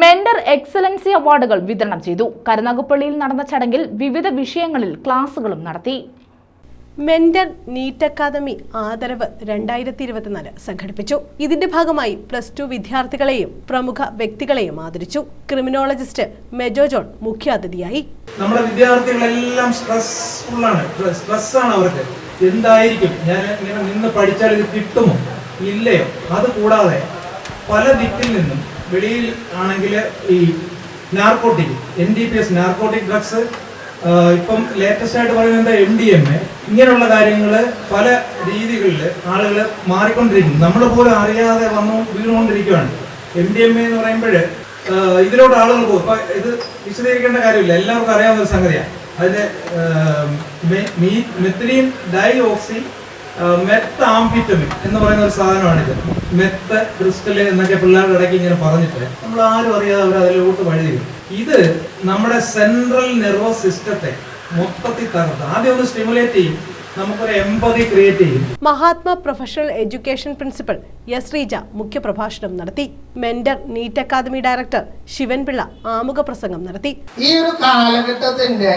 Mentor excellency അവാർഡുകൾ വിതരണം ചെയ്തു. കരുനാഗപ്പള്ളിയിൽ നടന്ന ചടങ്ങിൽ വിവിധ വിഷയങ്ങളിൽ ക്ലാസുകളും നടത്തി. മെന്റർ നീറ്റ് അക്കാദമി ആദരവ് രണ്ടായിരത്തി ഇരുപത്തിനാല് സംഘടിപ്പിച്ചു. ഇതിന്റെ ഭാഗമായി പ്ലസ് ടു വിദ്യാർത്ഥികളെയും പ്രമുഖ വ്യക്തികളെയും ആദരിച്ചു. ക്രിമിനോളജിസ്റ്റ് മെജോ ജോൺ മുഖ്യാതിഥിയായി. നമ്മുടെ വിദ്യാർത്ഥികളെല്ലാം സ്ട്രെസ്ഫുള്ളാണ് സ്ട്രെസ്സാണ് അവർക്ക്. എന്തായിരിക്കും? ഞാൻ ഇങ്ങനെ നിന്ന് പഠിച്ചാൽ ഇത് കിട്ടുമോ? ഇല്ലയോ? അത് കൂടാതെ പല ദിക്കിൽ നിന്നും വെളിയിൽ ആണെങ്കിൽ ഈ narcotic N D P S narcotic drugs ഇപ്പം ലേറ്റസ്റ്റ് ആയിട്ട് പറയുന്നത് എം ഡി എം എ ഇങ്ങനെയുള്ള കാര്യങ്ങൾ പല രീതികളിൽ ആളുകൾ മാറിക്കൊണ്ടിരിക്കും നമ്മൾ പോലും അറിയാതെ വന്നു വീണുകൊണ്ടിരിക്കുകയാണ് എം ഡി എം എ എന്ന് പറയുമ്പോൾ ഇതിലോട്ട് ആളുകൾ പോകും. ഇപ്പം ഇത് വിശദീകരിക്കേണ്ട കാര്യമില്ല. എല്ലാവർക്കും അറിയാവുന്ന ഒരു സംഗതിയാണ് അതിന്റെ methylenedioxymethamphetamine എന്ന് പറയുന്ന ഒരു സാധനമാണിത്. മെത്ത ക്രിസ്റ്റൽ എന്നൊക്കെ പിള്ളേരുടെ ഇടയ്ക്ക് ഇങ്ങനെ പറഞ്ഞിട്ട് നമ്മൾ ആരും അറിയാതെ അവർ അതിലോട്ട് വഴി ഇത് നമ്മുടെ സെൻട്രൽ നെർവസ് സിസ്റ്റത്തെ മൊത്തത്തിൽ തകർത്ത്. ആദ്യം ഒന്ന് സ്റ്റിമുലേറ്റ് ചെയ്യും. നമുക്കൊരു എമ്പതി ക്രിയേറ്റ് ചെയ്യും. Mahatma professional education principal S Sreeja മുഖ്യപ്രഭാഷണം നടത്തി. Mentor NEET academy director Sivanpillai ആമുഖ പ്രസംഗം നടത്തി. ഈ ഒരു കാലഘട്ടത്തിന്റെ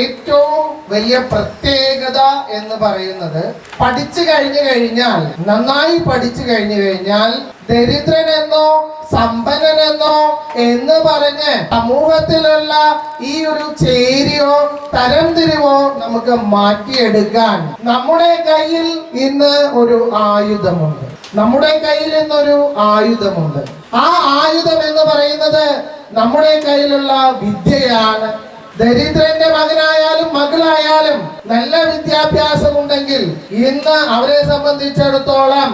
ഏറ്റവും വലിയ പ്രത്യേകത എന്ന് പറയുന്നത് പഠിച്ചു കഴിഞ്ഞു കഴിഞ്ഞാൽ നന്നായി പഠിച്ചു കഴിഞ്ഞു കഴിഞ്ഞാൽ ദരിദ്രനെന്നോ സമ്പന്നനെന്നോ എന്ന് പറഞ്ഞ് സമൂഹത്തിലുള്ള ഈ ഒരു ചേരിയോ തരംതിരിവോ നമുക്ക് മാറ്റിയെടുക്കാൻ നമ്മുടെ കയ്യിൽ ഇന്ന് ഒരു ആയുധമുണ്ട്. നമ്മുടെ കയ്യിൽ ഇന്നൊരു ആയുധമുണ്ട്. ആ ആയുധം എന്ന് പറയുന്നത് നമ്മുടെ കയ്യിലുള്ള വിദ്യയാണ്. ദരിദ്രന്റെ മകനായാലും മകളായാലും നല്ല വിദ്യാഭ്യാസം ഉണ്ടെങ്കിൽ ഇന്ന് അവരെ സംബന്ധിച്ചിടത്തോളം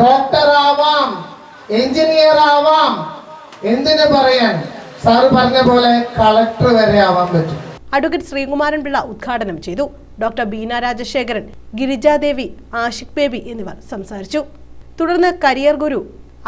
ഡോക്ടർ ആവാം എഞ്ചിനീയർ ആവാം എന്തിനു പറയാൻ? സാറ് പറഞ്ഞ പോലെ കളക്ടർ വരെ ആവാൻ പറ്റും. അഡ്വക്കേറ്റ് ശ്രീകുമാരൻ പിള്ള ഉദ്ഘാടനം ചെയ്തു. ഡോക്ടർ ബീന രാജശേഖരൻ ഗിരിജാദേവി ആഷിഖ് ബേബി എന്നിവർ സംസാരിച്ചു. തുടർന്ന് കരിയർ ഗുരു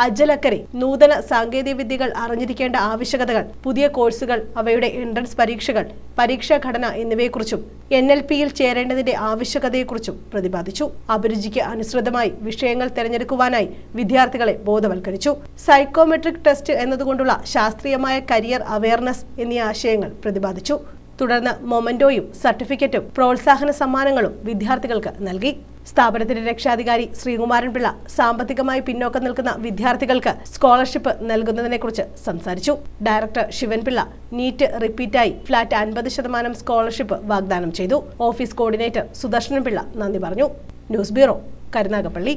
അജലക്കരെ നൂതന സാങ്കേതിക വിദ്യകൾ അറിഞ്ഞിരിക്കേണ്ട ആവശ്യകതകൾ പുതിയ കോഴ്സുകൾ അവയുടെ എൻട്രൻസ് പരീക്ഷകൾ പരീക്ഷാ ഘടന എന്നിവയെക്കുറിച്ചും എൻ എൽ പിയിൽ ചേരേണ്ടതിന്റെ ആവശ്യകതയെക്കുറിച്ചും പ്രതിപാദിച്ചു. അഭിരുചിക്ക് അനുസൃതമായി വിഷയങ്ങൾ തിരഞ്ഞെടുക്കുവാനായി വിദ്യാർത്ഥികളെ ബോധവൽക്കരിച്ചു. സൈക്കോമെട്രിക് ടെസ്റ്റ് എന്നതുകൊണ്ടുള്ള ശാസ്ത്രീയമായ കരിയർ അവയർനെസ് എന്നീ ആശയങ്ങൾ പ്രതിപാദിച്ചു. തുടർന്ന് മൊമന്റോയും സർട്ടിഫിക്കറ്റും പ്രോത്സാഹന സമ്മാനങ്ങളും വിദ്യാർത്ഥികൾക്ക് നൽകി. സ്ഥാപനത്തിന്റെ രക്ഷാധികാരി ശ്രീകുമാരൻ പിള്ള സാമ്പത്തികമായി പിന്നോക്കം നിൽക്കുന്ന വിദ്യാർത്ഥികൾക്ക് സ്കോളർഷിപ്പ് നൽകുന്നതിനെക്കുറിച്ച് സംസാരിച്ചു. ഡയറക്ടർ ശിവൻപിള്ള നീറ്റ് റിപ്പീറ്റായി ഫ്ളാറ്റ് അൻപത് ശതമാനം സ്കോളർഷിപ്പ് വാഗ്ദാനം ചെയ്തു. ഓഫീസ് കോർഡിനേറ്റർ സുദർശനൻ പിള്ള നന്ദി പറഞ്ഞു. News bureau Karunagappally.